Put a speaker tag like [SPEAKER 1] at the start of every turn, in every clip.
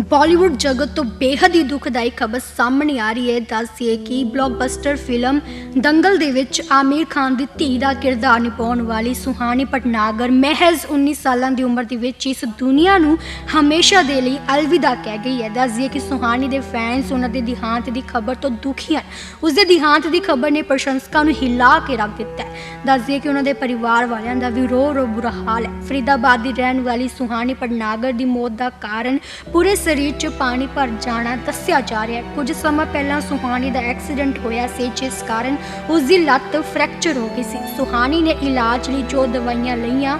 [SPEAKER 1] ਬਾਲੀਵੁੱਡ ਜਗਤ ਤੋਂ ਬੇਹੱਦ ਹੀ ਦੁਖਦਾਈ ਖਬਰ ਸਾਹਮਣੇ ਆ ਰਹੀ ਹੈ। ਦੱਸਿਏ ਕਿ ਬਲੌਕਬਸਟਰ ਫਿਲਮ ਦੰਗਲ ਦੇ ਵਿੱਚ ਆਮੀਰ ਖਾਨ ਦੀ ਧੀ ਦਾ ਕਿਰਦਾਰ ਨਿਭਾਉਣ ਵਾਲੀ ਸੁਹਾਨੀ ਪਟਨਾਗਰ ਮਹਿਜ਼ 19 ਸਾਲਾਂ ਦੀ ਉਮਰ ਦੇ ਵਿੱਚ ਇਸ ਦੁਨੀਆ ਨੂੰ ਹਮੇਸ਼ਾ ਦੇ ਲਈ ਅਲਵਿਦਾ ਕਹਿ ਗਈ ਹੈ। ਦੱਸਿਏ ਕਿ ਸੁਹਾਨੀ ਦੇ ਫੈਨਸ ਉਹਨਾਂ ਦੇ ਦਿਹਾਂਤ ਦੀ ਖਬਰ ਤੋਂ ਦੁਖੀ ਹਨ। ਉਸ ਦੇ ਦਿਹਾਂਤ ਦੀ ਖਬਰ ਨੇ ਪ੍ਰਸ਼ੰਸਕਾਂ ਨੂੰ ਹਿਲਾ ਕੇ ਰੱਖ ਦਿੱਤਾ ਹੈ। ਦੱਸਦੀਏ ਕਿ ਉਹਨਾਂ ਦੇ ਪਰਿਵਾਰ ਵਾਲਿਆਂ ਦਾ ਵੀ ਰੋ ਰੋ ਬੁਰਾ ਹਾਲ ਹੈ। ਫਰੀਦਾਬਾਦ ਦੀ ਰਹਿਣ ਵਾਲੀ ਸੁਹਾਨੀ ਪਟਨਾਗਰ ਦੀ ਮੌਤ ਦਾ ਕਾਰਨ ਪੂਰੇ ਸਰੀਰ 'ਚ ਪਾਣੀ ਭਰ ਜਾਣਾ ਦੱਸਿਆ ਜਾ ਰਿਹਾ ਹੈ। ਕੁਝ ਸਮਾਂ ਪਹਿਲਾਂ ਸੁਹਾਣੀ ਦਾ ਐਕਸੀਡੈਂਟ ਹੋਇਆ ਸੀ, ਜਿਸ ਕਾਰਨ ਉਸ ਦੀ ਲੱਤ ਫ੍ਰੈਕਚਰ ਹੋ ਗਈ ਸੀ। ਸੁਹਾਣੀ ਨੇ ਇਲਾਜ ਲਈ ਜੋ ਦਵਾਈਆਂ ਲਈਆਂ,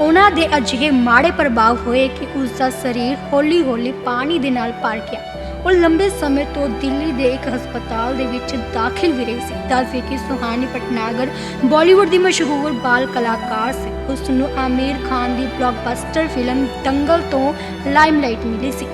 [SPEAKER 1] ਉਹਨਾਂ ਦੇ ਅਜਿਹੇ ਮਾੜੇ ਪ੍ਰਭਾਵ ਹੋਏ ਕਿ ਉਸ ਦਾ ਸਰੀਰ ਹੌਲੀ-ਹੌਲੀ ਪਾਣੀ ਦੇ ਨਾਲ ਭਰ ਗਿਆ। ਉਹ ਲੰਬੇ ਸਮੇਂ ਤੋਂ ਦਿੱਲੀ ਦੇ ਇੱਕ ਹਸਪਤਾਲ ਦੇ ਵਿੱਚ ਦਾਖਲ ਵੀ ਰਹੀ ਸੀ। ਦੱਸਦੇ ਕਿ ਸੁਹਾਨੀ ਪਟਨਾਗਰ ਬਾਲੀਵੁੱਡ ਦੀ ਮਸ਼ਹੂਰ ਬਾਲ ਕਲਾਕਾਰ ਸੀ। ਉਸ ਨੂੰ ਆਮੀਰ ਖਾਨ ਦੀ ਬਲੌਕਬਸਟਰ ਫਿਲਮ ਦੰਗਲ ਤੋਂ ਲਾਈਮਲਾਈਟ ਮਿਲੀ ਸੀ।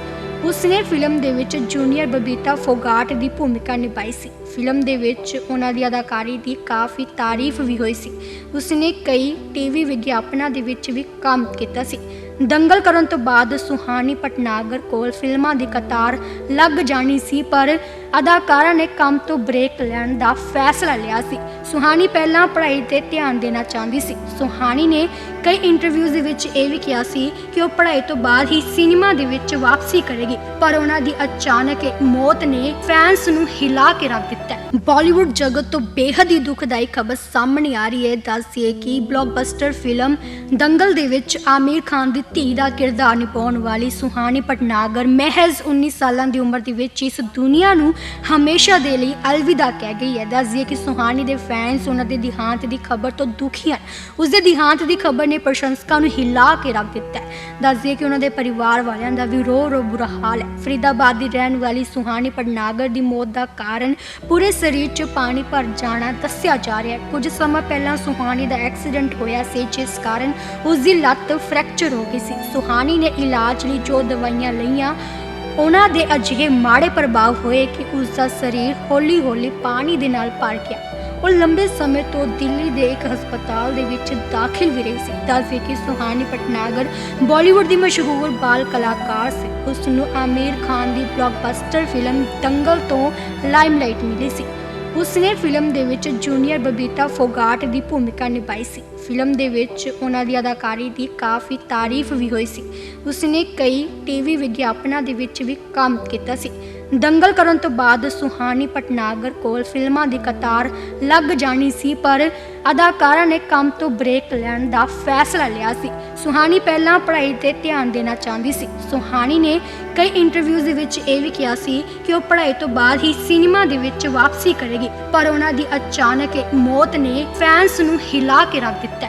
[SPEAKER 1] ਉਸ ਨੇ ਫਿਲਮ ਦੇ ਵਿੱਚ ਜੂਨੀਅਰ ਬਬੀਤਾ ਫੋਗਾਟ ਦੀ ਭੂਮਿਕਾ ਨਿਭਾਈ ਸੀ। ਫਿਲਮ ਦੇ ਵਿੱਚ ਉਹਨਾਂ ਦੀ ਅਦਾਕਾਰੀ ਦੀ ਕਾਫੀ ਤਾਰੀਫ ਵੀ ਹੋਈ ਸੀ। ਉਸਨੇ ਕਈ ਟੀਵੀ ਵਿਗਿਆਪਨਾਂ ਦੇ ਵਿੱਚ ਵੀ ਕੰਮ ਕੀਤਾ ਸੀ। ਦੰਗਲ ਕਰਨ ਤੋਂ ਬਾਅਦ ਸੁਹਾਨੀ ਪਟਨਾਗਰ ਕੋਲ ਫਿਲਮਾਂ ਦੀ ਕਤਾਰ ਲੱਗ ਜਾਣੀ ਸੀ, ਪਰ ਅਦਾਕਾਰਾ ਨੇ ਕੰਮ ਤੋਂ ਬ੍ਰੇਕ ਲੈਣ ਦਾ ਫੈਸਲਾ ਲਿਆ ਸੀ। ਸੁਹਾਣੀ ਪਹਿਲਾਂ ਪੜ੍ਹਾਈ ਤੇ ਧਿਆਨ ਦੇਣਾ ਚਾਹੁੰਦੀ ਸੀ। ਸੁਹਾਣੀ ਨੇ ਕਈ ਇੰਟਰਵਿਊਜ਼ ਦੇ ਵਿੱਚ ਇਹ ਵੀ ਕਿਹਾ ਸੀ ਕਿ ਉਹ ਪੜ੍ਹਾਈ ਤੋਂ ਬਾਅਦ ਹੀ ਸਿਨੇਮਾ ਦੇ ਵਿੱਚ ਵਾਪਸੀ ਕਰੇਗੀ, ਪਰ ਉਹਨਾਂ ਦੀ ਅਚਾਨਕ ਮੌਤ ਨੇ ਫੈਨਸ ਨੂੰ ਹਿਲਾ ਕੇ ਰੱਖ ਦਿੱਤਾ ਬਾਲੀਵੁੱਡ ਜਗਤ ਤੋਂ ਬੇਹੱਦ ਹੀ ਦੁਖਦਾਈ ਖਬਰ ਸਾਹਮਣੇ ਆ ਰਹੀ ਹੈ ਦੱਸਿਏ ਕਿ ਬਲੌਕਬਸਟਰ ਫਿਲਮ ਦੰਗਲ ਦੇ ਵਿੱਚ ਆਮੀਰ ਖਾਨ ਦੀ ਧੀ ਦਾ ਕਿਰਦਾਰ ਨਿਭਾਉਣ ਵਾਲੀ ਸੁਹਾਨੀ ਪਟਨਾਗਰ ਮਹਿਜ਼ 19 ਸਾਲਾਂ ਦੀ ਉਮਰ ਦੇ ਵਿੱਚ ਇਸ ਦੁਨੀਆ ਨੂੰ ਹਮੇਸ਼ਾ ਦੇ ਲਈ ਅਲਵਿਦਾ ਕਹਿ ਗਈ ਹੈ। ਦੱਸਦੀਏ ਕਿ ਸੁਹਾਨੀ ਦੇ ਫੈਨਸ, ਉਹਨਾਂ ਦੇ ਦਿਹਾਂਤ ਦੀ ਖਬਰ ਤੋਂ ਦੁਖੀ ਹਨ। ਉਸ ਦੇ ਦਿਹਾਂਤ ਦੀ ਖਬਰ ਨੇ ਪ੍ਰਸ਼ੰਸਕਾਂ ਨੂੰ ਹਿਲਾ ਕੇ ਰੱਖ ਦਿੱਤਾ ਹੈ। ਦੱਸਦੀਏ ਕਿ ਉਹਨਾਂ ਦੇ ਪਰਿਵਾਰ ਵਾਲਿਆਂ ਦਾ ਵੀ ਰੋ ਰੋ ਬੁਰਾ ਹਾਲ ਹੈ। ਫਰੀਦਾਬਾਦ ਦੀ ਰਹਿਣ ਵਾਲੀ ਸੁਹਾਨੀ ਪਟਨਾਗਰ ਦੀ ਮੌਤ ਦਾ ਕਾਰਨ ਪੂਰੇ ਸਰੀਰ 'ਚ ਪਾਣੀ ਭਰ ਜਾਣਾ ਦੱਸਿਆ ਜਾ ਰਿਹਾ ਹੈ। ਕੁਝ ਸਮਾਂ ਪਹਿਲਾਂ ਸੁਹਾਨੀ ਦਾ ਐਕਸੀਡੈਂਟ ਹੋਇਆ ਸੀ, ਜਿਸ ਕਾਰਨ ਉਸ ਦੀ ਲੱਤ ਫ੍ਰੈਕਚਰ ਹੋ ਗਈ ਸੀ। ਸੁਹਾਨੀ ਨੇ ਇਲਾਜ ਲਈ ਜੋ ਦਵਾਈਆਂ ਲਈਆਂ, ਉਹਨਾਂ ਦੇ ਅਜਿਹੇ ਮਾੜੇ ਪ੍ਰਭਾਵ ਹੋਏ ਕਿ ਉਸ ਦਾ ਸਰੀਰ ਹੌਲੀ-ਹੌਲੀ ਪਾਣੀ ਦੇ ਨਾਲ ਭਰ ਗਿਆ। ਉਹ ਲੰਬੇ ਸਮੇਂ ਤੋਂ ਦਿੱਲੀ ਦੇ ਇੱਕ ਹਸਪਤਾਲ ਦੇ ਵਿੱਚ ਦਾਖਲ ਵੀ ਰਹੀ ਸੀ। ਦੱਸਦੇ ਕਿ ਸੁਹਾਨੀ ਪਟਨਾਗਰ ਬਾਲੀਵੁੱਡ ਦੀ ਮਸ਼ਹੂਰ ਬਾਲ ਕਲਾਕਾਰ ਸੀ। ਉਸ ਨੂੰ ਆਮੀਰ ਖਾਨ ਦੀ ਬਲੌਕਬਸਟਰ ਫਿਲਮ ਦੰਗਲ ਤੋਂ ਲਾਈਮਲਾਈਟ ਮਿਲੀ ਸੀ। ਉਸਨੇ ਫਿਲਮ ਦੇ ਵਿੱਚ ਜੂਨੀਅਰ ਬਬੀਤਾ ਫੋਗਾਟ ਦੀ ਭੂਮਿਕਾ ਨਿਭਾਈ ਸੀ। ਫਿਲਮ ਦੇ ਵਿੱਚ ਉਹਨਾਂ ਦੀ ਅਦਾਕਾਰੀ ਦੀ ਕਾਫੀ ਤਾਰੀਫ ਵੀ ਹੋਈ ਸੀ। ਉਸਨੇ ਕਈ ਟੀਵੀ ਵਿਗਿਆਪਨਾਂ ਦੇ ਵਿੱਚ ਵੀ ਕੰਮ ਕੀਤਾ ਸੀ। ਦੰਗਲ ਕਰਨ ਤੋਂ ਬਾਅਦ ਸੁਹਾਨੀ ਪਟਨਾਗਰ ਕੋਲ ਫਿਲਮਾਂ ਦੀ ਕਤਾਰ ਲੱਗ ਜਾਣੀ ਸੀ, ਪਰ ਅਦਾਕਾਰਾ ਨੇ ਕੰਮ ਤੋਂ ਬ੍ਰੇਕ ਲੈਣ ਦਾ ਫੈਸਲਾ ਲਿਆ ਸੀ। ਸੁਹਾਨੀ ਪਹਿਲਾਂ ਪੜ੍ਹਾਈ ਤੇ ਧਿਆਨ ਦੇਣਾ ਚਾਹੁੰਦੀ ਸੀ। ਸੁਹਾਨੀ ਨੇ ਕਈ ਇੰਟਰਵਿਊਜ਼ ਦੇ ਵਿੱਚ ਇਹ ਵੀ ਕਿਹਾ ਸੀ ਕਿ ਉਹ ਪੜ੍ਹਾਈ ਤੋਂ ਬਾਅਦ ਹੀ ਸਿਨੇਮਾ ਦੇ ਵਿੱਚ ਵਾਪਸੀ ਕਰੇਗੀ, ਪਰ ਉਹਨਾਂ ਦੀ ਅਚਾਨਕ ਮੌਤ ਨੇ ਫੈਨਸ ਨੂੰ ਹਿਲਾ ਕੇ ਰੱਖ ਦਿੱਤਾ।